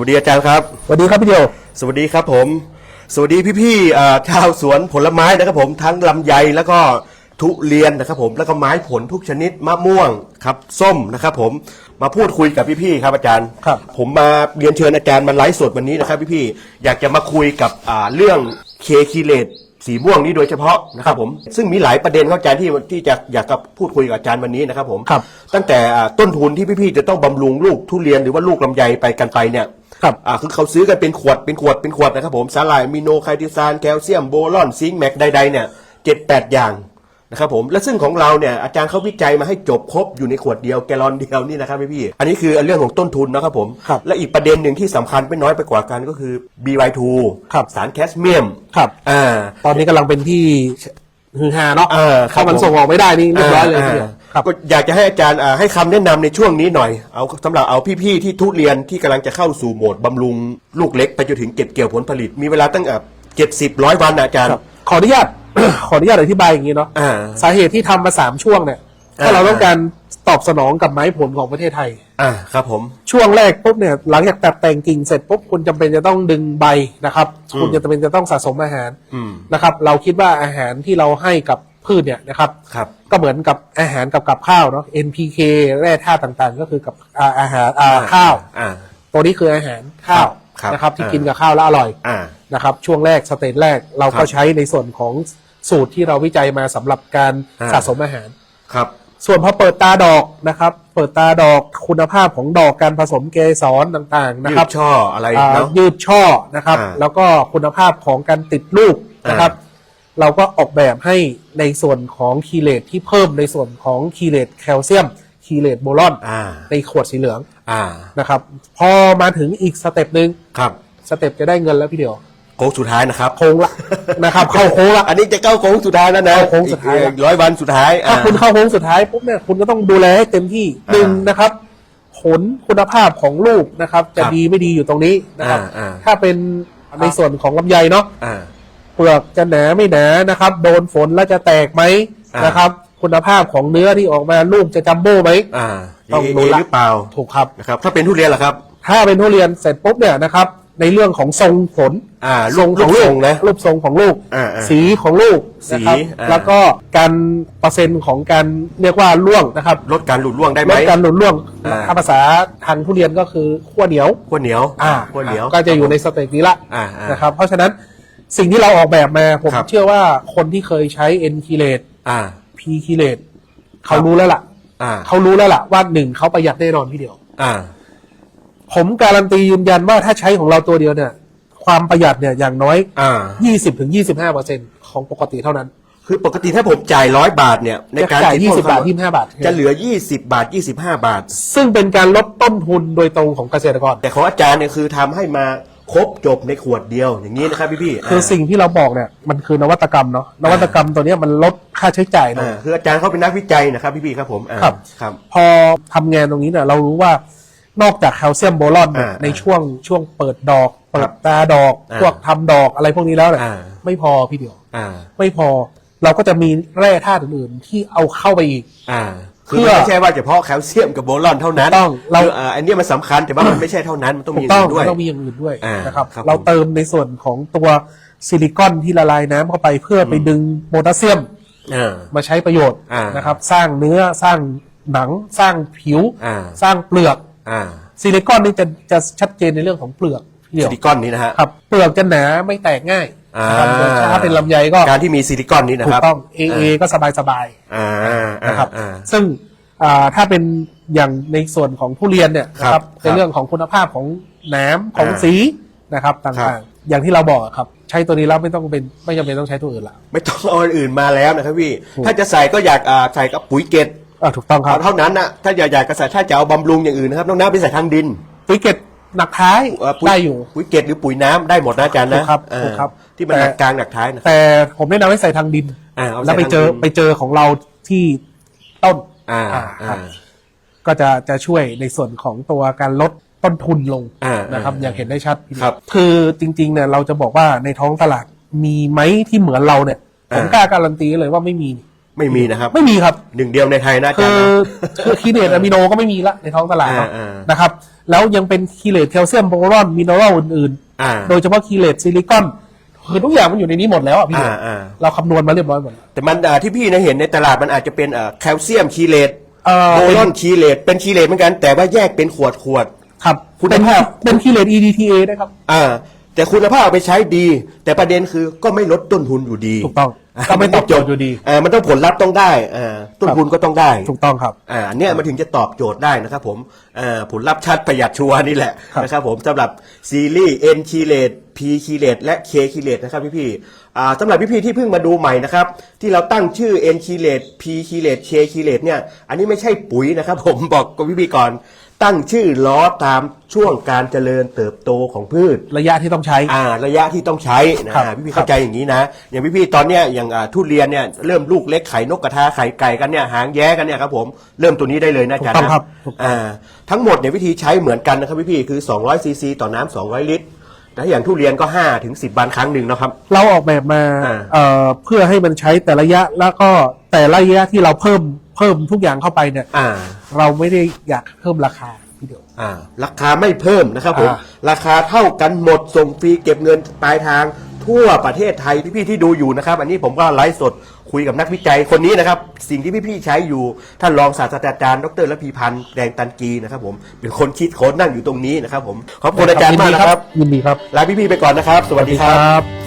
วัสดีอาจารย์ครับ สวัสดีครับพี่เดียว สวัสดีครับผม สวัสดีพี่ๆอ่าชาวสวนผลไม้นะครับผมทั้งลำไยแล้วก็ทุเรียนนะครับผมแล้วก็ไม้ผลทุกชนิดมะม่วงครับส้มนะครับผมมาพูดคุยกับพี่ๆครับอาจารย์ครับผมมาเรียนเชิญอาจารย์มาไลฟ์สดวันนี้นะครับพี่ๆอยากจะมาคุยกับอ่าเรื่องเคคีเลตสีม่วงนี้โดยเฉพาะนะครับผมซึ่งมีหลายประเด็นครับอาจารย์ที่ที่จะอยากจะพูดคุยกับอาจารย์วันนี้นะครับผมครับตั้งแต่อ่าต้นทุนที่พี่ๆจะต้องบำรุงลูกทุเรียนหรือว่าลูกลำไยไปกันไปเนี่ย ครับ อ่าคือเขาซื้อกันเป็นขวดเป็นขวดเป็นขวดนะครับผมสาหร่ายอะมิโนไคติซานแคลเซียมโบรอนซิงค์แมกใดๆเนี่ยเจ็ดแปดอย่างนะครับผมและซึ่งของเราเนี่ยอาจารย์เขาวิจัยมาให้จบครบอยู่ในขวดเดียวแกลลอนเดียวนี่นะครับพี่ๆอันนี้คือเรื่องของต้นทุนนะครับผม ครับและอีกประเด็นหนึ่งที่สำคัญไม่น้อยไปกว่ากันก็คือ BY2 ครับ สารแคสเมียมครับ อ่า ตอนนี้กำลังเป็นที่ฮือฮาเนาะเออครับถ้ามันผมส่งออกไม่ได้นี่เรียบร้อยเลยทีเดียวอ่าครับ ก็อยากจะให้อาจารย์อ่าให้คำแนะนำในช่วงนี้หน่อย เอาสำหรับเอาพี่ๆที่ทุเรียนที่กำลังจะเข้าสู่โหมดบำรุงลูกเล็กไปจนถึงเก็บเกี่ยวผลผลิต มีเวลาตั้งอะเจ็ดสิบร้อยวันนะอาจารย์ ครับขออนุญาต ขออนุญาตอธิบายอย่างนี้เนาะอ่าสาเหตุที่ทำมาสามช่วงเนี่ยอ่าถ้าเราต้องการตอบสนองกับไม้ผลของประเทศไทย อ่าครับผม ช่วงแรกปุ๊บเนี่ยหลังจากตัดแต่งกิ่งเสร็จปุ๊บคุณจำเป็นจะต้องดึงใบนะครับ คุณจะจำเป็นจะต้องสะสมอาหารอืม นะครับ เราคิดว่าอาหารที่เราให้กับ พืชเนี่ยนะครับ ครับ ก็เหมือนกับอาหารกับกับข้าวเนาะ NPK แร่ธาตุต่างๆ ก็คือกับอ่าอาหารอ่าข้าว อ่า ตัวนี้คืออาหารข้าวครับนะครับ ที่อ่ากินกับข้าวแล้วอร่อยอ่า นะครับ ช่วงแรกสเตจแรกเราครัก็บใช้ในส่วนของสูตรที่เราวิจัยมาสำหรับการอ่า สะสมอาหาร ครับ ส่วนพอเปิดตาดอกนะครับ เปิดตาดอกคุณภาพของดอกการผสมเกสรต่างๆนะยืครัดบช่ออะไรอ่าเนาะ ยืดช่อนะครับ อ่าแล้วก็คุณภาพของการติดลูกนะครับ เราก็ออกแบบให้ในส่วนของคีเลตที่เพิ่มในส่วนของคีเลตแคลเซียมคีเลตโบรอนอ่าในขวดสีเหลืองอ่านะครับพอมาถึงอีกสเต็ปหนึ่งครับสเต็ปจะได้เงินแล้วพี่เดียวโค้งสุดท้ายนะครับโค้งละนะครับเข้าโค้งละอันนี้จะเข้าโค้งสุดท้ายแล้วนะเข้าโค้งสุดท้ายแล้วอีกร้อยวันสุดท้ายถ้าอ่าคุณเข้าโค้งสุดท้ายปุ๊บเนี่ยคุณก็ต้องดูแลให้เต็มที่อ่าหนึ่งนะครับ ผลคุณภาพของลูกนะครับ จะครับดีไม่ดีอยู่ตรงนี้นะครับอ่าอ่าถ้าเป็นในส่วนของลำไยเนาะอ่า เปลือกจะหนาไม่หนานะครับ โดนฝนแล้วจะแตกไหมอ่าน นะครับ คุณภาพของเนื้อที่ออกมาลูกจะจัมโบ้ไหม อ่าต้องเอดูเอละ หรือเปล่าถูกครับ นะครับ ถ้าเป็นทุเรียนล่ะครับ ถ้าเป็นทุเรียนเสร็จปุ๊บเนี่ยนะครับ ในเรื่องของทรงผลอ่าทรงของรูลูปกทรงนะ รูปทรงของลูก อ่าอ่าสีของลูกนะครับสีอ่า แล้วก็การเปอร์เซ็นต์ของการเรียกว่าร่วงนะครับลดการหลุดร่วงได้ไหลมดการหลุดร่วงอ่า ถ้าภาษาทางทุเรียนก็คือขั้วเหนียว ขั้วเหนียวอ่าขั้วเหนียว ก็จะอยู่ในสเตจนี้ละอ่าอ่านะครับ เพราะฉะนั้น สิ่งที่เราออกแบบมา ผมครับ เชื่อว่าคนที่เคยใช้ N คีเลตอ่า P คีเลตเขารู้แล้วล่ะ อ่า เขารู้แล้วล่ะว่าหนึ่งเขาประหยัดแน่นอนพี่เดียว อ่า ผมการันตียืนยันว่าถ้าใช้ของเราตัวเดียวเนี่ย ความประหยัดเนี่ยอย่างน้อย อ่า 20ถึง25เปอร์เซ็นของปกติเท่านั้นคือปกติถ้าผมจ่ายร้อยบาทเนี่ย ในการจ่ายติด20 บาทพ่น25 บาท จะเหลือ 20 บาท 25 บาท ซึ่งเป็นการลดต้นทุนโดยตรงของเกษตรกร แต่ของอาจารย์เนี่ยคือทำให้มา ครบจบในขวดเดียวอย่างนี้นะครับพี่พี่ๆคือสิ่งที่เราบอกเนี่ยมันคือนวัตกรรมเนาะนวัตกรรมตัวเนี้ยมันลดค่าใช้จ่ายลงอ่าคืออาจารย์เขาเป็นนักวิจัยนะครับพี่พี่ๆครับผมอ่าครับ ครับ พอทำงานตรงนี้เนี่ยเรารู้ว่านอกจากแคลเซียมโบรอนเนี่ยอ่าในช่วงช่วงเปิดดอก เปิดตาดอก อ่าพวกทำดอกอะไรพวกนี้แล้วเนี่ยอ่า ไม่พอพี่เดียว อ่า ไม่พอเราก็จะมีแร่ธาตุอื่นๆที่เอาเข้าไปอีก อ่าเพื่ คืออไม่ใช่ว่าเฉพาะแคลเซียมกับโบรอนเท่านั้นถูกต้องเราคืออ่าอันเนี้ยมันสำคัญแต่ว่ามันไม่ใช่เท่านั้นมันต้องถูมีกอย่างต้องอื่นด้วยต้องมีอย่างอื่นด้วยอ่านะครับครับเราผมเติมในส่วนของตัวซิลิคอนที่ละลายน้ำเข้าไปเพื่อไปดึงโพแทสเซียมอ่ามาใช้ประโยชน์อ่านนะครับ สร้างเนื้อสร้างหนังสร้างผิวอ่าสร้างเปลือกอ่าซิลิคอนนี่จะจะชัดเจนในเรื่องของเปลือกเดี่ยวซิลิคอนนี้นะฮะครับเปลือกจะหนาไม่แตกง่ายอ่า นะครับถ้าเป็นลำไยก็การที่มีซิลิคอนนี้นะถูคกรับต้อง AA ก็สบายสบายอ่าๆนะครับอ่า ซึ่งอ่าถ้าเป็นอย่างในส่วนของทุเรียนเนี่ยนะคครัรับบในเรื่องของคุณภาพของหน้ำของอ่าสีนะครับครัต่างบๆอย่างที่เราบอกอะครับ ใช้ตัวนี้แล้วไม่ต้องเป็นไม่จำเป็นต้องใช้ตัวอื่นละไม่ต้องเอาอันอื่นมาแล้วนะครับพี่ถูกถ้าจะใส่ก็อยากอ่าใส่กับปุ๋ยเกตอ่าถูกต้องครับเอาเท่านั้นนะถ้าอยากอยากจะใส่ถ้าจะเอาบำรุงอย่างอื่นนะครับน้องน้ำไปใส่ทางดิน ปุ๋ยเกต หนักท้ายเอ่อปุ๋ยได้อยู่ ปุ๋ยเกตหรือปุ๋ยน้ำได้หมดนะอาจารย์ถูนะกครับเออถูกครับที่มันแต่ หนักกลางหนักท้ายนะ แต่ผมแนะนำให้ใส่ทางดินอ่าเอาใส่แล้วไปเจอทางดิน ไปเจอของเราที่ต้นอ่าอ่าครัอ่าบก็จะจะช่วยในส่วนของตัวการลดต้นทุนลงอ่านะครับ อ่าอย่างเห็นได้ชัดครับคือจริงๆเนี่ยเราจะบอกว่าในท้องตลาดมีไหมที่เหมือนเราเนี่ยผมอ่ากล้าการันตีเลยว่าไม่มี ไม่มีนะครับไม่มีครับ หนึ่งเดียวในไทยนะอาคืจารย์อนะ คือคีเนตอะมิโนก็ไม่มีละในท้องตลาดเนอะอ่าอ่านะครับ แล้วยังเป็นคีเลตแคลเซียมโบรอนมินเนอรัลอื่นอ่าๆ โดยเฉพาะคีเลตซิลิคอนคือทุกอย่างมันอยู่ในนี้หมดแล้วอะพี่อ่าอ่าเราคำนวณมาเรียบร้อยหมดแล้วแต่มันอ่าที่พี่นะเห็นในตลาดมันอาจจะเป็นอ่าแคลเซียมคีเลตเอ่อโบเป็นรอนคีเลตเป็นคีเลตเหมือนกัน แต่ว่าแยกเป็นขวดขวด ครับคุณเป็นภาพ เป็นคีเลต EDTA นะครับอ่าแต่คุณภาพเอาไปใช้ดี แต่ประเด็นคือก็ไม่ลดต้นทุนอยู่ดี ถูกต้อง ก็ไม่ตอบโจทย์อยู่ดีอ่ามันต้องผลลัพธ์ต้องได้อ่าต้นทุนก็ต้องได้ถูกต้องครับอ่าอันเนี่ยมันถึงจะตอบโจทย์ได้นะครับผมอ่าผลลัพธ์ชัดประหยัดชัวร์นี่แหละครับนะครับผมสำหรับซีรีส์ N คีเลต P คีเลตและ K คีเลตนะครับพี่ๆอ่าสำหรับพี่ๆที่เพิ่งมาดูใหม่นะครับที่เราตั้งชื่อ N คีเลต P คีเลต K คีเลตเนี่ยอันนี้ไม่ใช่ปุ๋ยนะครับผมบอกกับพี่ๆก่อน ตั้งชื่อล้อตามช่วงการเจริญเติบโตของพืช ระยะที่ต้องใช้ อ่า ระยะที่ต้องใช้นะครับอ่าพี่ๆเข้าใจอย่างนี้นะ อย่างพี่ๆตอนเนี้ยอย่างอ่าทุเรียนเนี่ยเริ่มลูกเล็กไข่นกกระทาไข่ไก่กันเนี่ยหางแย้กันเนี่ยครับผมเริ่มตัวนี้ได้เลยนะอาจารย์ถูกต้องนะครับถูกต้องอ่าทั้งหมดเนี่ยวิธีใช้เหมือนกันนะครับพี่ๆคือ200ซีซีต่อน้ำ200 ลิตร แต่อย่างทุเรียนก็5ถึง10วันครั้งหนึ่งนะครับ เราออกแบบมาอ่า เอ่อเพื่อให้มันใช้แต่ระยะแล้วก็แต่ละระยะที่เราเพิ่มเพิ่มทุกอย่างเข้าไปเนี่ย อ่า เราไม่ได้อยากเพิ่มราคาพี่เดียว อ่า ราคาไม่เพิ่มนะครับผม อ่า ราคาเท่ากันหมดส่งฟรีเก็บเงินปลายทาง ทั่วประเทศไทยพี่ๆที่ดูอยู่นะครับ อันนี้ผมก็ไลฟ์สดคุยกับนักวิจัยคนนี้นะครับ สิ่งที่พี่ๆใช้อยู่ท่านรองศาสตราจารย์ดรระพีพันธ์แดงตันกีนะครับ ผมเป็นคนคิดค้นนั่งอยู่ตรงนี้นะครับ ผมขอบคุณอาจารย์มากนะครับยินดีครับลาพี่ๆไปก่อนนะครับ สวัสดีครับบ